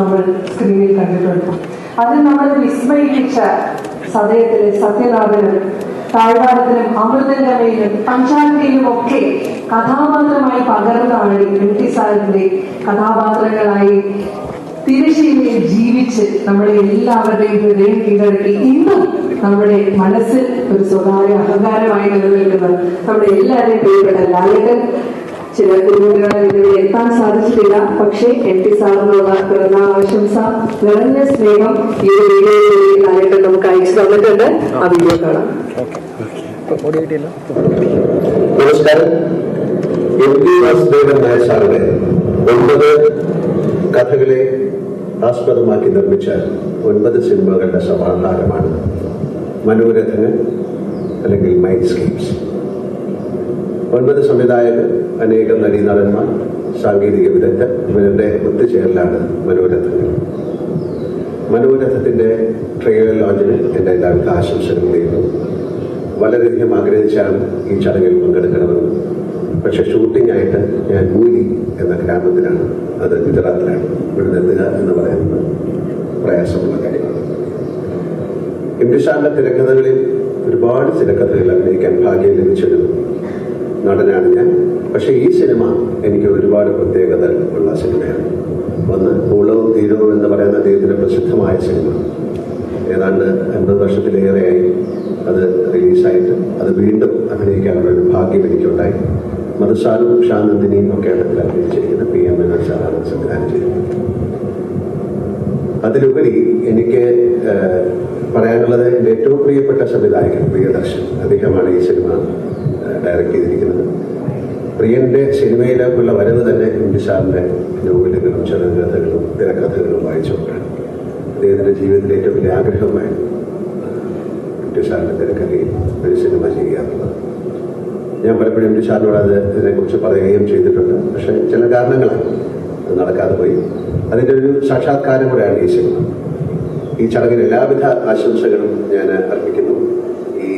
നമ്മൾ സ്ക്രീനിൽ കണ്ടിട്ടുണ്ട്. അതിൽ നമ്മൾ വിസ്മയിപ്പിച്ച സദയത്തിലെ സത്യനാഥനും താഴ്വാരത്തിലും അമൃതരമയിലും പഞ്ചായത്തിലും ഒക്കെ കഥാപാത്രമായി പകർന്നാണ് എം സാറിന്റെ കഥാപാത്രങ്ങളായി തിരശ്ശീലയിൽ ജീവിച്ച് നമ്മുടെ എല്ലാവരുടെയും ഹൃദയം കീഴടക്കി. ഇന്നും നമ്മുടെ മനസ്സിൽ ഒരു സ്വകാര്യ അഹങ്കാരമായി നിലനിൽക്കുന്ന നമ്മുടെ എല്ലാവരുടെയും പ്രിയപ്പെട്ട ലാലേട്ടൻ ചില ബുദ്ധിമുട്ടുകൾ ഇതിവിടെ എത്താൻ സാധിച്ചിട്ടില്ല. പക്ഷേ എം പി സാറിനുള്ള പിറന്നാൾ ആശംസ നിറഞ്ഞ സ്നേഹം ഈ ഒരു വീഡിയോയിലൂടെ നമുക്ക് അയച്ചു തന്നിട്ടുണ്ട്. ആ വീഡിയോ കാണാം. നമസ്കാരം. എം പി വാസുദേവൻ നായർ സാറിന്റെ ഒൻപത് കഥകളെ ആസ്പദമാക്കി നിർമ്മിച്ച ഒൻപത് സിനിമകളുടെ സമാഹാരമാണ് മനോരഥങ്ങൾ അല്ലെങ്കിൽ മൈൻഡ്സ്കേപ്സ്. ഒൻപത് സംവിധായകർ അനേകം നടീനടന്മാർ സാങ്കേതിക വിദഗ്ധർ ഇവരുടെ ഒത്തുചേരലാണ് മനോരഥങ്ങൾ മനോരഥത്തിന്റെ ട്രെയിലർ ലോഞ്ചിന് എന്റെ എല്ലാവിധ ആശംസകൾ നേരുന്നു. വളരെയധികം ആഗ്രഹിച്ചാണ് ഈ ചടങ്ങിൽ പങ്കെടുക്കണമെന്ന് പക്ഷെ ഷൂട്ടിംഗ് ആയിട്ട് ഞാൻ മൂലി എന്ന ഗ്രാമത്തിലാണ്. അത് ഗുജറാത്തിലാണ്. ഇവിടെ എത്തുക എന്ന് പറയുന്നത് പ്രയാസമുള്ള കാര്യമാണ്. ഇംഗ്ലീഷാറിന്റെ തിരക്കഥകളിൽ ഒരുപാട് തിരക്കഥകൾ അഭിനയിക്കാൻ ഭാഗ്യം ലഭിച്ചൊരു നടനാണ് ഞാൻ. പക്ഷേ ഈ സിനിമ എനിക്ക് ഒരുപാട് പ്രത്യേകത ഉള്ള സിനിമയാണ്. ഒന്ന് പൂളവും തീരവും എന്ന് പറയുന്ന അദ്ദേഹത്തിന്റെ പ്രസിദ്ധമായ സിനിമ. ഏതാണ്ട് അൻപത് വർഷത്തിലേറെയായി അത് റിലീസായിട്ട് അത് വീണ്ടും അഭിനയിക്കാനുള്ള ഒരു ഭാഗ്യം എനിക്കുണ്ടായി. മധുസാലും ഷാനന്ദിനിയും ഒക്കെയാണ് അതിൽ അഭിനയിച്ചിരിക്കുന്നത്. പി എം എൻ സാറാണ് സംവിധാനം ചെയ്തത്. അതിലുപരി എനിക്ക് പറയാനുള്ളത് എന്റെ ഏറ്റവും പ്രിയപ്പെട്ട സംവിധായകൻ പ്രിയദർശൻ. അദ്ദേഹമാണ് ഈ സിനിമ ഡയറക്റ്റ് ചെയ്തിരിക്കുന്നത്. പ്രിയന്റെ സിനിമയിലേക്കുള്ള വരവ് തന്നെ ഇംഗ്ലീഷാറിന്റെ നോവലുകളും ചെറുകഥകളും തിരക്കഥകളും വായിച്ചുകൊണ്ടാണ്. അദ്ദേഹത്തിന്റെ ജീവിതത്തിലെ ഏറ്റവും വലിയ ആഗ്രഹമായിരുന്നു ഇംഗ്ലീഷാറിന്റെ തിരക്കഥയിൽ ഒരു സിനിമ ചെയ്യാറുള്ളത്. ഞാൻ പലപ്പോഴും ഇംഗ്ലീഷാറിനോട് അത് ഇതിനെക്കുറിച്ച് പറയുകയും ചെയ്തിട്ടുണ്ട്. പക്ഷേ ചില കാരണങ്ങളാണ് നടക്കാതെ പോയി. അതിന്റെ ഒരു സാക്ഷാത്കാരം കൂടെയാണ് ഈ സിനിമ. ഈ ചടങ്ങിന് എല്ലാവിധ ആശംസകളും ഞാൻ അർപ്പിക്കുന്നു. ഈ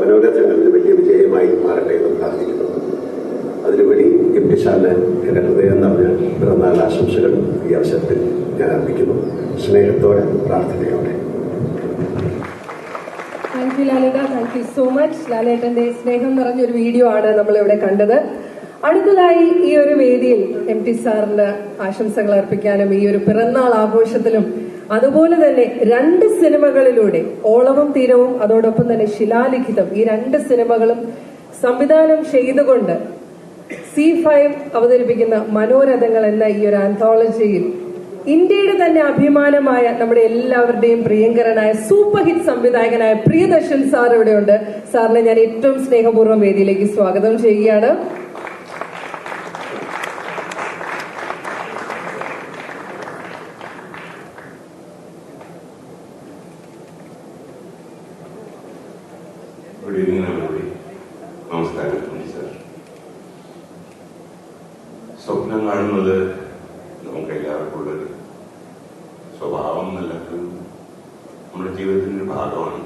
മനോരഥങ്ങളിൽ വലിയ വിജയമായി മാറട്ടെ എന്ന് പ്രാർത്ഥിക്കുന്നു. അതിലുപരി എം ടി സാറിന് എന്റെ ഹൃദയം നിറഞ്ഞ പിറന്നാൾ ആശംസകൾ ഈ അവസരത്തിൽ ഞാൻ അർപ്പിക്കുന്നു. സ്നേഹത്തോടെ പ്രാർത്ഥനയോടെ. താങ്ക് യു ലാലേട്ട താങ്ക് യു സോ മച്ച് ലാലേട്ടന്റെ സ്നേഹം നിറഞ്ഞൊരു വീഡിയോ ആണ് നമ്മളിവിടെ കണ്ടത്. അടുത്തതായി ഈ ഒരു വേദിയിൽ എം ടി സാറിന് ആശംസകൾ അർപ്പിക്കാനും ഈ ഒരു പിറന്നാൾ ആഘോഷത്തിലും അതുപോലെ തന്നെ രണ്ട് സിനിമകളിലൂടെ ഓളവും തീരവും അതോടൊപ്പം തന്നെ ശിലാലിഖിതം ഈ രണ്ട് സിനിമകളും സംവിധാനം ചെയ്തുകൊണ്ട് സി ഫൈവ് അവതരിപ്പിക്കുന്ന മനോരഥങ്ങൾ എന്ന ഈ ഒരു ആന്തോളജിയിൽ ഇന്ത്യയുടെ തന്നെ അഭിമാനമായ നമ്മുടെ എല്ലാവരുടെയും പ്രിയങ്കരനായ സൂപ്പർ ഹിറ്റ് സംവിധായകനായ പ്രിയദർശൻ സാർ ഇവിടെയുണ്ട്. സാറിനെ ഞാൻ ഏറ്റവും സ്നേഹപൂർവം വേദിയിലേക്ക് സ്വാഗതം ചെയ്യുകയാണ്. ഗുഡ് ഈവനിങ് എവറിബി നമസ്കാരം സാർ. സ്വപ്നം കാണുന്നത് നമുക്ക് എല്ലാവർക്കും ഉള്ളൊരു സ്വഭാവം നല്ലൊരു നമ്മുടെ ജീവിതത്തിന്റെ ഭാഗമാണ്.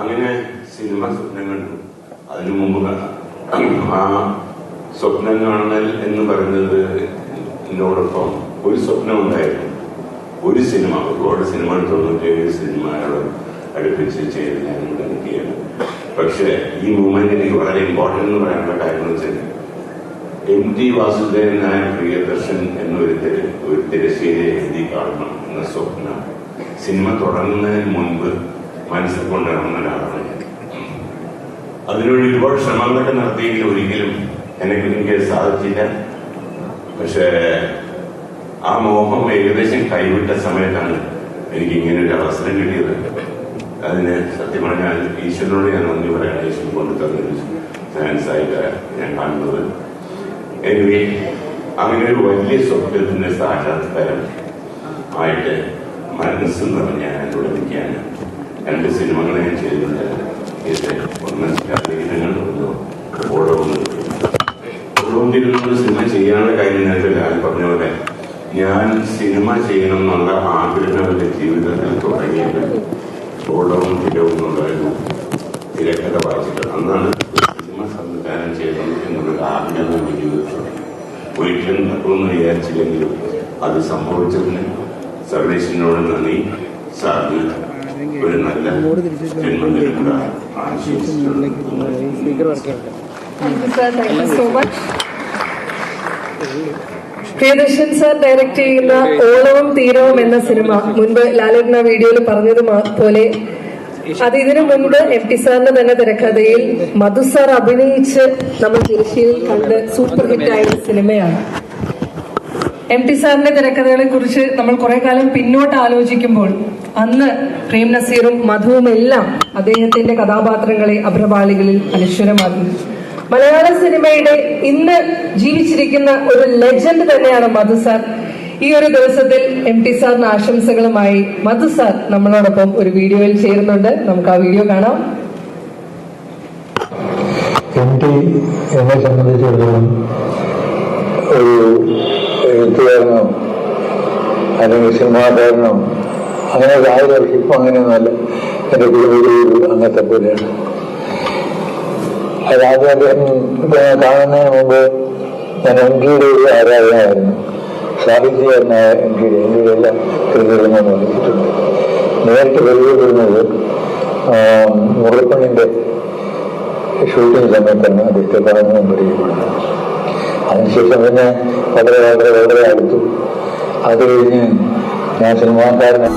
അങ്ങനെ സിനിമ സ്വപ്നം കണ്ടു. അതിനു മുമ്പ് ആ സ്വപ്നം കാണൽ എന്ന് പറയുന്നത് എന്നോടൊപ്പം ഒരു സ്വപ്നം ഉണ്ടായിരുന്നു. ഒരു സിനിമ ഒരുപാട് സിനിമ തൊണ്ണൂറ്റേഴ് സിനിമകൾ അടുപ്പിച്ച് ചെയ്ത് ഞാൻ ഇവിടെ പക്ഷേ ഈ മൂമെന്റ് എനിക്ക് വളരെ ഇമ്പോർട്ടന്റ് എന്ന് പറയാനുള്ള കാര്യം എന്ന് വെച്ചാൽ എം ടി വാസുദേവൻ നായർ പ്രിയദർശൻ എന്നൊരുത്തര് തിര- ഒരു തിരശ്ശീല എഴുതി കാണണം എന്ന സ്വപ്നം. സിനിമ തുടങ്ങുന്നതിന് മുൻപ് മനസ്സിൽ കൊണ്ടിറങ്ങുന്ന ഒരാളാണ് ഞാൻ. അതിനുവേണ്ടി ഒരുപാട് ശ്രമങ്ങളൊക്കെ നടത്തിയെങ്കിലും ഒരിക്കലും എനിക്ക് എനിക്ക് സാധിച്ചില്ല. പക്ഷേ ആ മോഹം ഏകദേശം കൈവിട്ട സമയത്താണ് എനിക്ക് ഇങ്ങനെ ഒരു അവസരം കിട്ടിയത്. അതിന് സത്യം പറഞ്ഞാൽ ഈശ്വരനോട് ഞാൻ നന്ദി പറയണം ഈശ്വരൻ കൊണ്ട് തന്നൊരു ചാൻസ് ആയിട്ട് ഞാൻ കാണുന്നത്. എനിവേ അങ്ങനെ ഒരു വലിയ സ്വപ്നത്തിന്റെ സാക്ഷാത്കാരം ആയിട്ട് മനസ്സ് നിറഞ്ഞ എന്നോട് നിൽക്കാൻ രണ്ട് സിനിമകൾ ഞാൻ ചെയ്തിട്ടുണ്ട്. ഇത് ഒന്ന് ശാരീരങ്ങൾ സിനിമ ചെയ്യാനുള്ള കാര്യം നേരത്തെ ഞാൻ പറഞ്ഞ പോലെ ഞാൻ സിനിമ ചെയ്യണം എന്നുള്ള ആഗ്രഹം എന്റെ ജീവിതത്തിൽ തുടങ്ങിയത് ഓടവും തിരവും ഒരു തിരക്കഥ വായിച്ചിട്ട് അന്നാണ് സിനിമ സംവിധാനം ചെയ്യണം എന്നുള്ളൊരു ആഗ്രഹം എനിക്ക് ജീവിതത്തിൽ ഒരിക്കലും നടക്കുമെന്ന് വിചാരിച്ചില്ലെങ്കിലും അത് സംഭവിച്ചതിന് സർവേശ്വരനോട് നന്ദി. സാറിന് ഒരു നല്ല ജന്മദിനമുള്ള ആശംസിക്കുന്നു. Thank you sir Thank you so much Priyadarshan sir direct ചെയ്യുന്ന ഓളവും തീരവും എന്ന സിനിമ. മുൻപ് ലാലേട്ടന വീഡിയോയിൽ പറഞ്ഞത് പോലെ അത് ഇതിനു മുൻപ് എം ടി സാറിന്റെ തന്നെ തിരക്കഥയിൽ മധു സാർ അഭിനയിച്ച് നമ്മൾ തിരശ്ശീലിൽ കണ്ട് സൂപ്പർ ഹിറ്റ് ആയ സിനിമയാണ്. എം ടി സാറിന്റെ തിരക്കഥകളെ കുറിച്ച് നമ്മൾ കുറെ കാലം പിന്നോട്ട് ആലോചിക്കുമ്പോൾ അന്ന് പ്രേം നസീറും മധുവും എല്ലാം അദ്ദേഹത്തിന്റെ കഥാപാത്രങ്ങളെ അഭ്രപാളികളിൽ അനശ്വരമാക്കി. മലയാള സിനിമയുടെ ഇന്ന് ജീവിച്ചിരിക്കുന്ന ഒരു ലെജൻഡ് തന്നെയാണ് മധു സാർ. ഈ ഒരു ദിവസത്തിൽ എം ടി സാറിന് ആശംസകളുമായി മധു സാർ നമ്മളോടൊപ്പം ഒരു വീഡിയോയിൽ ചേരുന്നുണ്ട്. നമുക്ക് ആ വീഡിയോ കാണാം. എം ടി എന്നെ സംബന്ധിച്ചിടത്തോളം ഒരു എഴുത്തുകാരനോ അല്ലെങ്കിൽ സിനിമാകാരനോ അങ്ങനെ ഒരു ആയിരം ഇപ്പം അങ്ങനെയൊന്നുമല്ല. കുടുംബത്തിൽ ഒരു അംഗത്തെ പോലെയാണ്. ഞാൻ കാണുന്നതിന് മുമ്പ് ഞാൻ എം ജിയുടെ ഒരു ആരാധനയായിരുന്നു സാഹിത്യകാരനായ എം ജിയുടെ എം ജിയുടെ എല്ലാ കൃതികളും ഞാൻ വായിച്ചിട്ടുണ്ട് നേരിട്ട് പരിചയപ്പെടുന്നത് മുറപ്പണ്ണിന്റെ ഷൂട്ടിംഗ് സമയത്താണ് അദ്ദേഹത്തെ കാണുന്നതും പരിചയപ്പെടുന്നത് അതിനുശേഷം പിന്നെ വളരെ വളരെ വളരെ അടുത്തു. അത് കഴിഞ്ഞ് ഞാൻ സിനിമാക്കാരനെ